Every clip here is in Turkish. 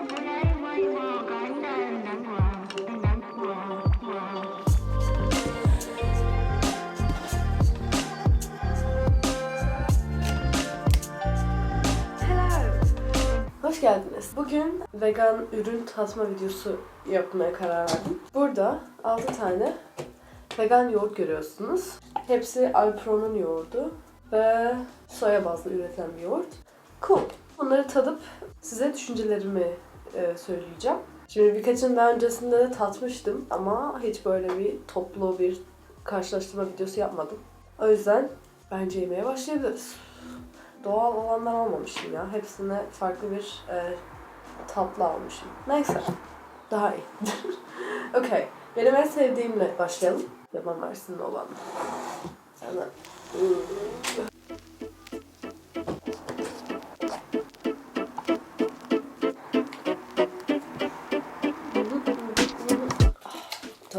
Hoş geldiniz. Bugün vegan ürün tatma videosu yapmaya karar verdim. Burada 6 tane vegan yoğurt görüyorsunuz. Hepsi Alpron'un yoğurdu ve soya bazlı üretilen bir yoğurt. Cool. Bunları tadıp size düşüncelerimi e, söyleyeceğim. Şimdi birkaçını daha öncesinde de tatmıştım ama hiç böyle bir toplu bir karşılaştırma videosu yapmadım. O yüzden bence yemeye başlayabiliriz. Doğal olanlar almamışım ya. Hepsine farklı bir e, tatlı almışım. Neyse. Daha iyi. Okey. Benim en sevdiğimle başlayalım. Yaban Mersin'de olan. Sana...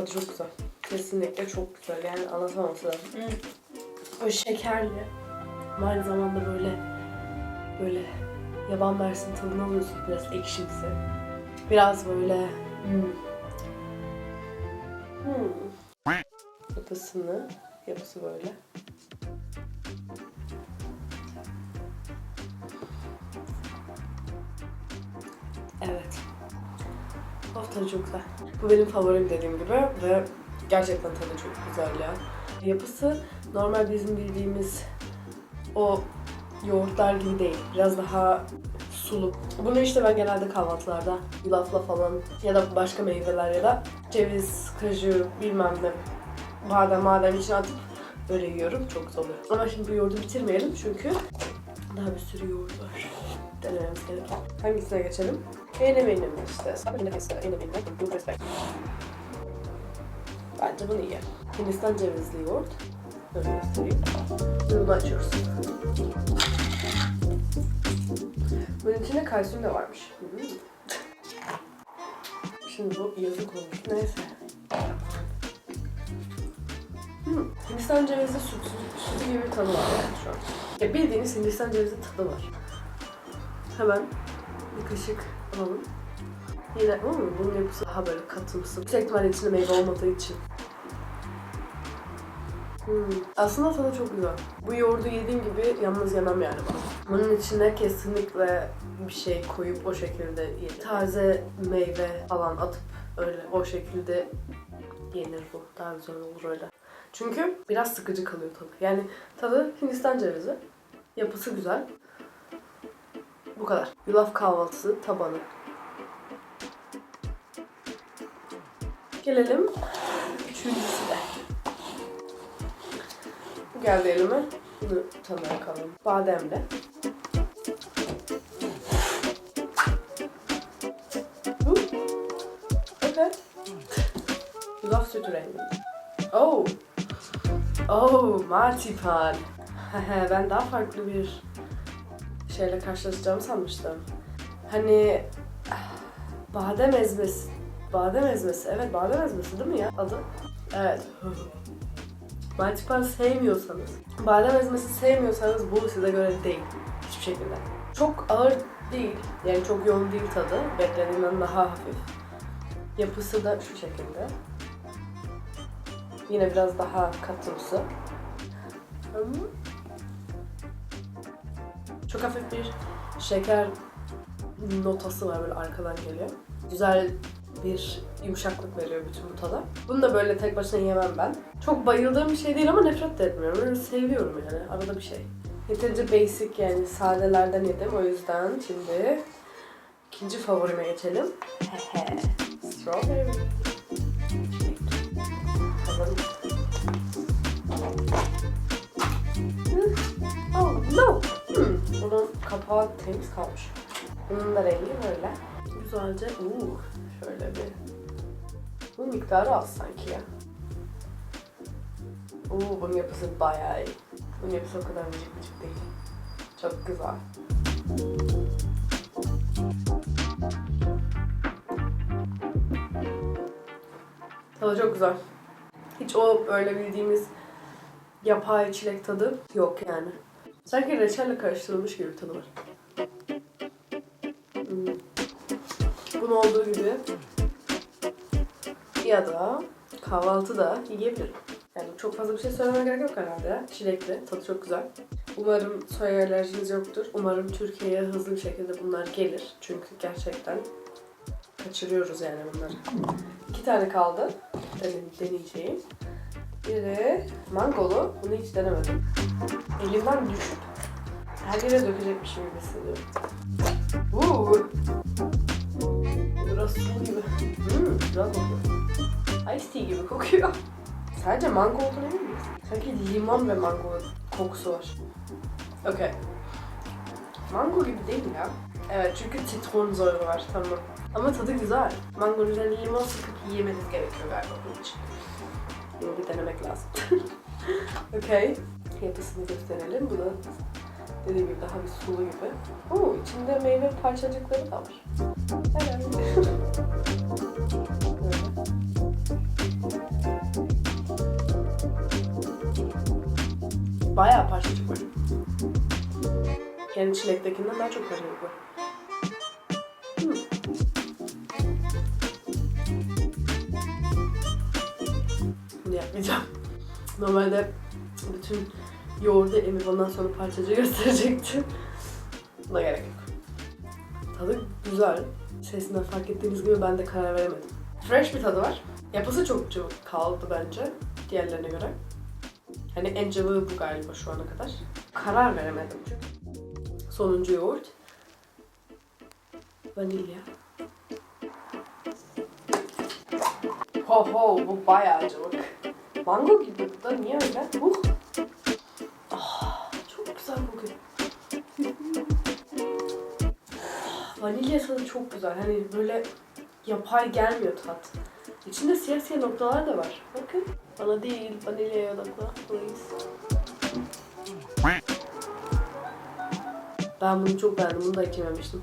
Tadı çok güzel. Kesinlikle çok güzel. Yani anlatamam size. O şekerli. Ama aynı zamanda böyle böyle yaban mersin tadını alıyorsun biraz ekşimsi. Biraz böyle hmm. Hmm. Yapısını, yapısı böyle. Tadı çok güzel. Bu benim favorim dediğim gibi ve gerçekten tadı çok güzel ya. Yapısı normal bizim bildiğimiz o yoğurtlar gibi değil. Biraz daha sulu. Bunu işte ben genelde kahvaltılarda yulafla falan ya da başka meyveler ya da ceviz, kaju bilmem ne badem madem içine atıp böyle yiyorum. Çok güzel oluyor. Ama şimdi bu yoğurdu bitirmeyelim çünkü daha bir sürü yoğurt var. Denememiz gereken. Hangisine geçelim? Benim benim işte. Bence bunu iyi. Hindistan cevizli yoğurt. Böyle göstereyim. Bunu açıyoruz. Bunun içinde kalsiyum da varmış. Şimdi bu yazık olmuş. Neyse. Hindistan cevizi süt, sütü gibi bir tadı var yani şu an. Ya bildiğiniz Hindistan cevizi tadı var. Hemen bir kaşık alalım. Yine hmm, bunun yapısı daha böyle katımsı. Yüksek ihtimalle içinde meyve olmadığı için. Hmm. Aslında tadı çok güzel. Bu yoğurdu yediğim gibi yalnız yemem yani ben. Bunun içine kesinlikle bir şey koyup o şekilde yedim. Taze meyve falan atıp öyle o şekilde yenir bu. Daha güzel olur öyle. Çünkü biraz sıkıcı kalıyor tadı. Yani tadı Hindistan cevizi. Yapısı güzel. Bu kadar. Yulaf kahvaltısı tabanı. Gelelim üçüncüsü de. Bu geldi elime. Bunu tadına bakalım. Bademli. Bu. Okay. Yulaf sütü rengi. Oh. Oh, marzipan. ben daha farklı bir şeyle karşılaşacağımı sanmıştım. Hani badem ezmesi. Badem ezmesi. Evet badem ezmesi değil mi ya adı? Evet. Marzipan sevmiyorsanız, badem ezmesi sevmiyorsanız bu size göre değil. Hiçbir şekilde. Çok ağır değil. Yani çok yoğun değil tadı. Beklediğimden daha hafif. Yapısı da şu şekilde. Yine biraz daha katımsı. Çok hafif bir şeker notası var böyle arkadan geliyor. Güzel bir yumuşaklık veriyor bütün bu tada. Bunu da böyle tek başına yemem ben. Çok bayıldığım bir şey değil ama nefret de etmiyorum. Öyle seviyorum yani. Arada bir şey. Yeterince basic yani sadelerden yedim. O yüzden şimdi ikinci favorime geçelim. Strawberry. Kapağı temiz kalmış. Bunun da rengi böyle. Güzelce, uuu şöyle bir. Bu miktarı az sanki ya. Uuu bunun yapısı bayağı iyi. Bunun yapısı o kadar vıcık vıcık değil. Çok güzel. Tadı çok güzel. Hiç o öyle bildiğimiz yapay çilek tadı yok yani. Sanki reçelle karıştırılmış gibi bir tadı var. Hmm. Bunun olduğu gibi ya da kahvaltıda yiyebilirim. Yani çok fazla bir şey söylemeye gerek yok herhalde. Çilekli, tadı çok güzel. Umarım soya alerjiniz yoktur. Umarım Türkiye'ye hızlı bir şekilde bunlar gelir. Çünkü gerçekten kaçırıyoruz yani bunları. İki tane kaldı. Benim deneyeceğim. Biri mangolu. Bunu hiç denemedim. Elimden düşüp her yere dökecekmişim gibi hissediyorum. Uuu. Biraz sulu gibi. Hmm, güzel kokuyor. Ice tea gibi kokuyor. Sadece mango olduğunu emin miyiz? Sanki limon ve mango kokusu var. Okey. Mango gibi değil ya. Evet çünkü citron zoru var tamam. Ama tadı güzel. Mangonun üzerine limon sıkıp yiyemeniz gerekiyor galiba bunun için. Bunu bir denemek lazım. Okey. Yapısını gösterelim. Bu da dediğim gibi daha bir sulu gibi. Oo, içinde meyve parçacıkları da var. Helal. Bayağı parçacık var. Yani çilektekinden daha çok parçacık var. Yapmayacağım. Normalde bütün yoğurdu emip ondan sonra parçacığı gösterecektim. Buna gerek yok. Tadı güzel. Sesinden fark ettiğiniz gibi ben de karar veremedim. Fresh bir tadı var. Yapısı çok cıvık kaldı bence diğerlerine göre. Hani en cıvığı bu galiba şu ana kadar. Karar veremedim çünkü. Sonuncu yoğurt. Vanilya. Ho ho bu bayağı cıvık. Mango gibi da niye öyle? Uh. Ah, çok güzel kokuyor. Vanilya tadı çok güzel. Hani böyle yapay gelmiyor tat. İçinde siyah siyah noktalar da var. Bakın. Bana değil, vanilyaya odakla. Please. Ben bunu çok beğendim. Bunu da hiç yememiştim.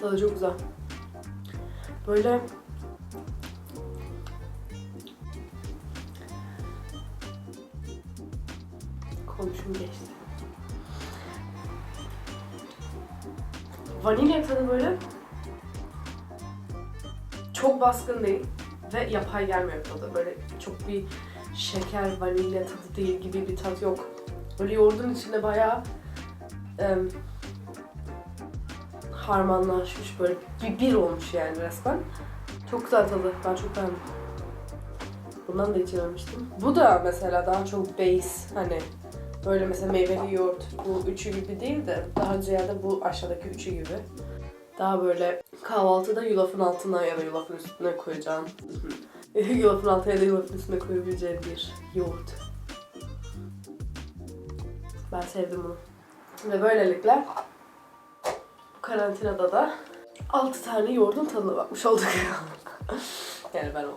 Tadı çok güzel. Böyle komşum geçti. Vanilya tadı böyle çok baskın değil ve yapay gelmiyor tadı. Böyle çok bir şeker, vanilya tadı değil gibi bir tat yok. Böyle yoğurdun içinde bayağı em, harmanlaşmış böyle bir, bir olmuş yani resmen. Çok güzel tadı. Ben çok beğendim. Bundan da hiç yememiştim. Bu da mesela daha çok base hani böyle mesela meyveli yoğurt bu üçü gibi değil de daha ziyade bu aşağıdaki üçü gibi. Daha böyle kahvaltıda yulafın altına ya da yulafın üstüne koyacağım. yulafın altına ya da yulafın üstüne koyabileceğim bir yoğurt. Ben sevdim bunu. Ve böylelikle karantinada da 6 tane yoğurdun tadına bakmış olduk. yani ben oldum.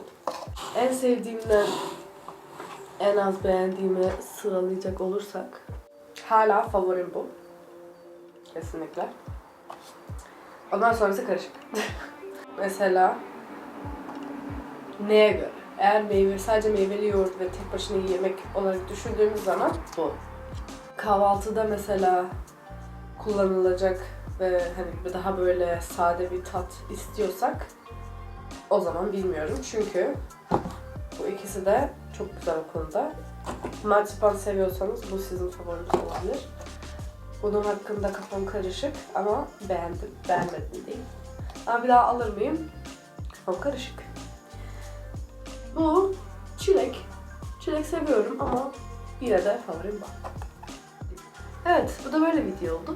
En sevdiğimden en az beğendiğimi sıralayacak olursak hala favorim bu. Kesinlikle. Ondan sonrası karışık. Mesela neye göre? Eğer meyve, sadece meyveli yoğurt ve tek başına yemek olarak düşündüğümüz zaman bu. Kahvaltıda mesela kullanılacak ve hani daha böyle sade bir tat istiyorsak o zaman bilmiyorum. Çünkü bu ikisi de çok güzel o konuda. Marzipan seviyorsanız bu sizin favoriniz olabilir. Bunun hakkında kafam karışık ama beğendim. Beğenmedim değil. Ama bir daha alır mıyım? Kafam karışık. Bu çilek. Çilek seviyorum ama yine de favorim var. Evet, bu da böyle video oldu.